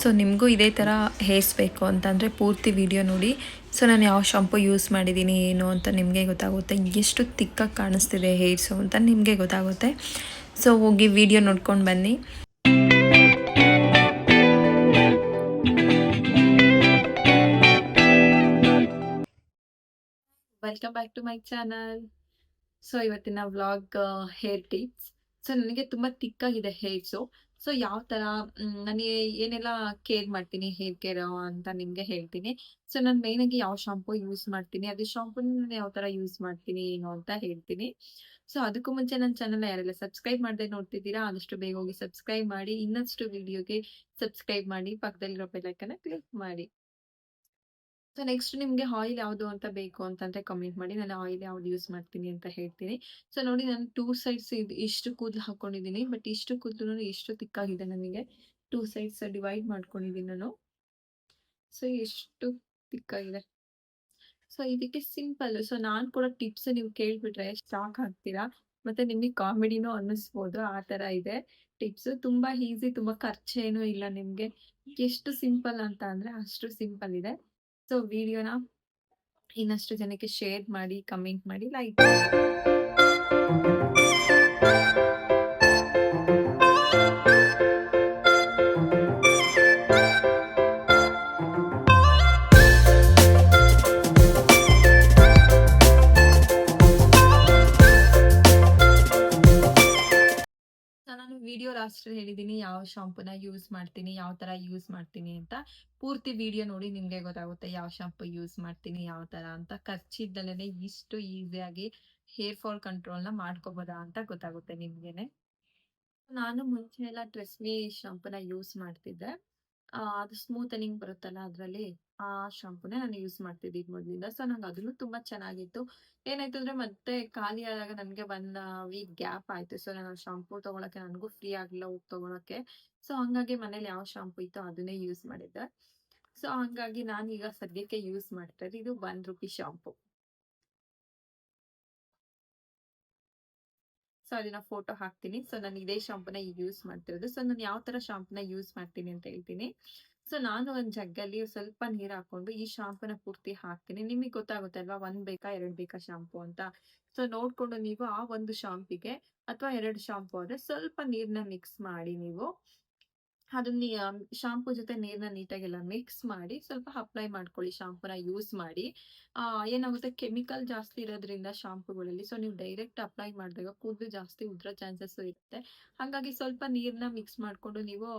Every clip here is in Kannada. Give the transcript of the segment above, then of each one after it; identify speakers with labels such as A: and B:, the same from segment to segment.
A: ಸೊ ನಿಮಗೂ ಇದೇ ಥರ ಹೇರ್ಸ್ ಬೇಕು ಅಂತಂದರೆ ಪೂರ್ತಿ ವಿಡಿಯೋ ನೋಡಿ. ಸೊ ನಾನು ಯಾವ ಶಾಂಪು ಯೂಸ್ ಮಾಡಿದ್ದೀನಿ ಏನು ಅಂತ ನಿಮಗೆ ಗೊತ್ತಾಗುತ್ತೆ. ಎಷ್ಟು ತಿಕ್ಕಾಗಿ ಕಾಣಿಸ್ತಿದೆ ಹೇರ್ಸು ಅಂತ ನಿಮಗೆ ಗೊತ್ತಾಗುತ್ತೆ. ಸೊ ಹೋಗಿ ವಿಡಿಯೋ ನೋಡ್ಕೊಂಡು ಬನ್ನಿ. Welcome back to my channel so ಇವತ್ತಿನ ವ್ಲಾಗ್ ಹೇರ್ ಟಿಪ್ಸ್ ಸೊ ನನಗೆ ತುಂಬ ತಿಕ್ಕಾಗಿದೆ ಹೇರ್ಸು. ಸೊ ಯಾವ ಥರ ನನಗೆ ಏನೆಲ್ಲ ಕೇರ್ ಮಾಡ್ತೀನಿ, ಹೇರ್ ಕೇರ್ ಅಂತ ನಿಮಗೆ ಹೇಳ್ತೀನಿ. ಸೊ ನಾನು ಆಗಿ ಯಾವ ಶಾಂಪು ಯೂಸ್ ಮಾಡ್ತೀನಿ, ಅದೇ ಶಾಂಪು ನಾನು ಯಾವ ಥರ ಯೂಸ್ ಮಾಡ್ತೀನಿ, ಏನು ಅಂತ ಹೇಳ್ತೀನಿ. ಸೊ ಅದಕ್ಕೂ ಮುಂಚೆ ನನ್ನ ಚಾನಲ್ ಯಾರೆಲ್ಲ ಸಬ್ಸ್ಕ್ರೈಬ್ ಮಾಡದೆ ನೋಡ್ತಿದ್ದೀರಾ, ಆದಷ್ಟು ಬೇಗ ಹೋಗಿ ಸಬ್ಸ್ಕ್ರೈಬ್ ಮಾಡಿ, ಇನ್ನಷ್ಟು ವಿಡಿಯೋಗೆ ಸಬ್ಸ್ಕ್ರೈಬ್ ಮಾಡಿ, ಪಕ್ಕದಲ್ಲಿರೋ ಬೆಲ್ಲೈಕನ್ನ ಕ್ಲಿಕ್ ಮಾಡಿ. ಸೊ, ನೆಕ್ಸ್ಟ್ ನಿಮಗೆ ಆಯಿಲ್ ಯಾವುದು ಅಂತ ಬೇಕು ಅಂತಂದ್ರೆ ಕಮೆಂಟ್ ಮಾಡಿ. ನಾನು ಆಯಿಲ್ ಯಾವ್ದು ಯೂಸ್ ಮಾಡ್ತೀನಿ ಅಂತ ಹೇಳ್ತೀನಿ. ಸೊ, ನೋಡಿ ನಾನು ಟೂ ಸೈಡ್ಸ್ ಇದು ಇಷ್ಟು ಕೂದಲು ಹಾಕೊಂಡಿದ್ದೀನಿ. ಬಟ್ ಇಷ್ಟು ಕೂದಲು ಎಷ್ಟು ತಿಕ್ಕಾಗಿದೆ ನನಗೆ? ಟೂ ಸೈಡ್ಸ್ ಡಿವೈಡ್ ಮಾಡ್ಕೊಂಡಿದ್ದೀನಿ ನಾನು. ಸೊ, ಎಷ್ಟು ತಿಕ್ಕಾಗಿದೆ? ಸೊ, ಇದಕ್ಕೆ ಸಿಂಪಲ್. ಸೊ, ನಾನು ಕೂಡ ಟಿಪ್ಸ್ ನೀವು ಕೇಳ್ಬಿಟ್ರೆ ಸ್ಟಾಕ್ ಆಗ್ತೀರಾ ಮತ್ತೆ ನಿಮಗೆ ಕಾಮಿಡಿನೂ ಅನ್ನಿಸ್ಬೋದು. ಆ ಥರ ಇದೆ ಟಿಪ್ಸ್. ತುಂಬಾ ಈಸಿ, ತುಂಬಾ ಖರ್ಚೇನೂ ಇಲ್ಲ ನಿಮಗೆ. ಎಷ್ಟು ಸಿಂಪಲ್ ಅಂತ ಅಂದ್ರೆ ಅಷ್ಟು ಸಿಂಪಲ್ ಇದೆ. ಸೊ ವಿಡಿಯೋನ ಇನ್ನಷ್ಟು ಜನಕ್ಕೆ ಶೇರ್ ಮಾಡಿ ಕಮೆಂಟ್ ಮಾಡಿ ಲೈಕ್ ನಾನು ಲಾಸ್ಟ್ ಹೇಳಿದ್ದೀನಿ ಯಾವ ಶಾಂಪೂನ ಯೂಸ್ ಮಾಡ್ತೀನಿ, ಯಾವ ತರ ಯೂಸ್ ಮಾಡ್ತೀನಿ ಅಂತ ಪೂರ್ತಿ ವಿಡಿಯೋ ನೋಡಿ ನಿಮ್ಗೆ ಗೊತ್ತಾಗುತ್ತೆ ಯಾವ ಶಾಂಪು ಯೂಸ್ ಮಾಡ್ತೀನಿ, ಯಾವ ತರ ಅಂತ. ಖರ್ಚಿದ್ದಲ್ಲೇನೆ ಇಷ್ಟು ಈಸಿಯಾಗಿ ಹೇರ್ ಫಾಲ್ ಕಂಟ್ರೋಲ್ನ ಮಾಡ್ಕೋಬೋದಾ ಅಂತ ಗೊತ್ತಾಗುತ್ತೆ ನಿಮ್ಗೆನೆ. ನಾನು ಮುಂಚೆ ಎಲ್ಲ ಟ್ರೆಸ್ಮಿ ಶಾಂಪೂನ ಯೂಸ್ ಮಾಡ್ತಿದ್ದೆ. ಅದು ಸ್ಮೂತನಿಂಗ್ ಬರುತ್ತಲ್ಲ ಅದರಲ್ಲಿ? ಆ ಶಾಂಪೂನೇ ನಾನು ಯೂಸ್ ಮಾಡ್ತಿದ್ದೀನಿ ಮೊದಲಿಂದ. ಸೊ ನಂಗೆ ಅದನ್ನು ತುಂಬಾ ಚೆನ್ನಾಗಿತ್ತು. ಏನಾಯ್ತು ಅಂದ್ರೆ ಮತ್ತೆ ಖಾಲಿ ಆದಾಗ ನನಗೆ ಒನ್ ವೀಕ್ ಗ್ಯಾಪ್ ಆಯ್ತು. ಸೊ ನಾನು ಶಾಂಪೂ ತಗೊಳಕ್ಕೆ ನನಗೂ ಫ್ರೀ ಆಗಿಲ್ಲ ಹೋಗಿ ತಗೊಳಕ್ಕೆ. ಸೊ ಹಂಗಾಗಿ ಮನೇಲಿ ಯಾವ ಶಾಂಪೂ ಇತ್ತು ಅದನ್ನೇ ಯೂಸ್ ಮಾಡಿದ್ದೆ. ಸೊ ಹಂಗಾಗಿ ಈಗ ಸದ್ಯಕ್ಕೆ ಯೂಸ್ ಮಾಡ್ತಾ ಇದು ಒನ್ ರುಪಿ ಶಾಂಪೂ ಸೊ ಅದನ್ನ ಫೋಟೋ ಹಾಕ್ತೀನಿ. ಸೊ ನಾನು ಇದೇ ಶಾಂಪೂನ ಯೂಸ್ ಮಾಡ್ತಿರೋದು. ಸೊ ನಾನು ಯಾವ ತರ ಶಾಂಪೂನ ಯೂಸ್ ಮಾಡ್ತೀನಿ ಅಂತ ಹೇಳ್ತೀನಿ. ಸೊ ನಾನು ಒಂದ್ ಜಗ್ಗಲ್ಲಿ ಸ್ವಲ್ಪ ನೀರ್ ಹಾಕೊಂಡು ಈ ಶಾಂಪುನ ಪೂರ್ತಿ ಹಾಕ್ತೀನಿ. ನಿಮಗೆ ಗೊತ್ತಾಗುತ್ತಲ್ವಾ ಒಂದ್ ಬೇಕಾ ಎರಡ್ ಬೇಕಾ ಶಾಂಪೂ ಅಂತ. ಸೊ ನೋಡ್ಕೊಂಡು ನೀವು ಆ ಒಂದು ಶಾಂಪಿಗೆ ಅಥವಾ ಎರಡು ಶಾಂಪೂ ಆದ್ರೆ ಸ್ವಲ್ಪ ನೀರ್ನ ಮಿಕ್ಸ್ ಮಾಡಿ ನೀವು. ಅದನ್ನ ಶಾಂಪೂ ಜೊತೆ ನೀರ್ನ ನೀಟಾಗೆಲ್ಲ ಮಿಕ್ಸ್ ಮಾಡಿ, ಸ್ವಲ್ಪ ಅಪ್ಲೈ ಮಾಡ್ಕೊಳ್ಳಿ, ಶಾಂಪೂನ ಯೂಸ್ ಮಾಡಿ. ಏನಾಗುತ್ತೆ ಕೆಮಿಕಲ್ ಜಾಸ್ತಿ ಇರೋದ್ರಿಂದ ಶಾಂಪೂಗಳಲ್ಲಿ ಸೊ ನೀವು ಡೈರೆಕ್ಟ್ ಅಪ್ಲೈ ಮಾಡಿದಾಗ ಕೂದಲು ಜಾಸ್ತಿ ಉದ್ರೋ ಚಾನ್ಸಸ್ ಇರುತ್ತೆ. ಹಾಗಾಗಿ ಸ್ವಲ್ಪ ನೀರ್ನ ಮಿಕ್ಸ್ ಮಾಡ್ಕೊಂಡು ನೀವು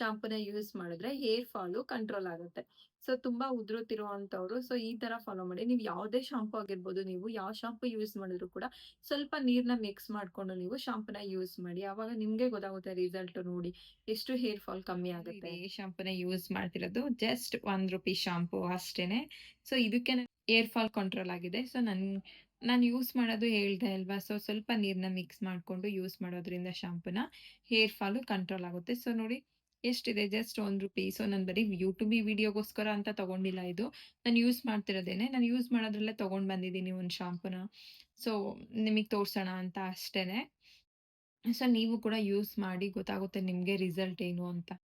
A: ಶಾಂಪೂನ ಯೂಸ್ ಮಾಡಿದ್ರೆ ಹೇರ್ ಫಾಲು ಕಂಟ್ರೋಲ್ ಆಗುತ್ತೆ. ಸೊ ತುಂಬಾ ಉದುರುತ್ತಿರುವಂತವ್ರು ಸೊ ಈ ತರ ಫಾಲೋ ಮಾಡಿ. ನೀವು ಯಾವುದೇ ಶಾಂಪು ಆಗಿರ್ಬೋದು ನೀವು ಯಾವ ಶಾಂಪು ಯೂಸ್ ಮಾಡಿದ್ರು ಕೂಡ ಸ್ವಲ್ಪ ನೀರ್ನ ಮಿಕ್ಸ್ ಮಾಡ್ಕೊಂಡು ನೀವು ಶಾಂಪೂನ ಯೂಸ್ ಮಾಡಿ. ಅವಾಗ ನಿಮ್ಗೆ ಗೊತ್ತಾಗುತ್ತೆ ರಿಸಲ್ಟ್ ನೋಡಿ ಎಷ್ಟು ಹೇರ್ ಫಾಲ್ ಕಮ್ಮಿ ಆಗುತ್ತೆ. ಈ ಶಾಂಪುನ ಯೂಸ್ ಮಾಡ್ತಿರೋದು ಜಸ್ಟ್ ಒಂದ್ ರುಪಿ ಶಾಂಪೂ ಅಷ್ಟೇನೆ. ಸೊ ಇದಕ್ಕೆ ಹೇರ್ ಫಾಲ್ ಕಂಟ್ರೋಲ್ ಆಗಿದೆ. ಸೊ ನನ್ ನಾನು ಯೂಸ್ ಮಾಡೋದು ಹೇಳ್ದೆ ಅಲ್ವಾ? ಸೊ ಸ್ವಲ್ಪ ನೀರ್ನ ಮಿಕ್ಸ್ ಮಾಡ್ಕೊಂಡು ಯೂಸ್ ಮಾಡೋದ್ರಿಂದ ಶಾಂಪೂನ ಹೇರ್ ಫಾಲು ಕಂಟ್ರೋಲ್ ಆಗುತ್ತೆ. ಸೊ ನೋಡಿ ಎಷ್ಟಿದೆ? ಜಸ್ಟ್ ಒಂದ್ ರುಪಿ. ಸೊ ನಾನು ಬರೀ ಯೂಟ್ಯೂಬ್ ವಿಡಿಯೋಗೋಸ್ಕರ ಅಂತ ತಗೊಂಡಿಲ್ಲ ಇದು. ನಾನು ಯೂಸ್ ಮಾಡ್ತಿರೋದೇನೆ. ನಾನು ಯೂಸ್ ಮಾಡೋದ್ರಲ್ಲೇ ತಗೊಂಡ್ ಬಂದಿದ್ದೀನಿ ಒಂದು ಶಾಂಪುನ ಸೊ ನಿಮಗೆ ತೋರಿಸೋಣ ಅಂತ ಅಷ್ಟೇನೆ. ಸೊ ನೀವು ಕೂಡ ಯೂಸ್ ಮಾಡಿ ಗೊತ್ತಾಗುತ್ತೆ ನಿಮಗೆ ರಿಸಲ್ಟ್ ಏನು ಅಂತ.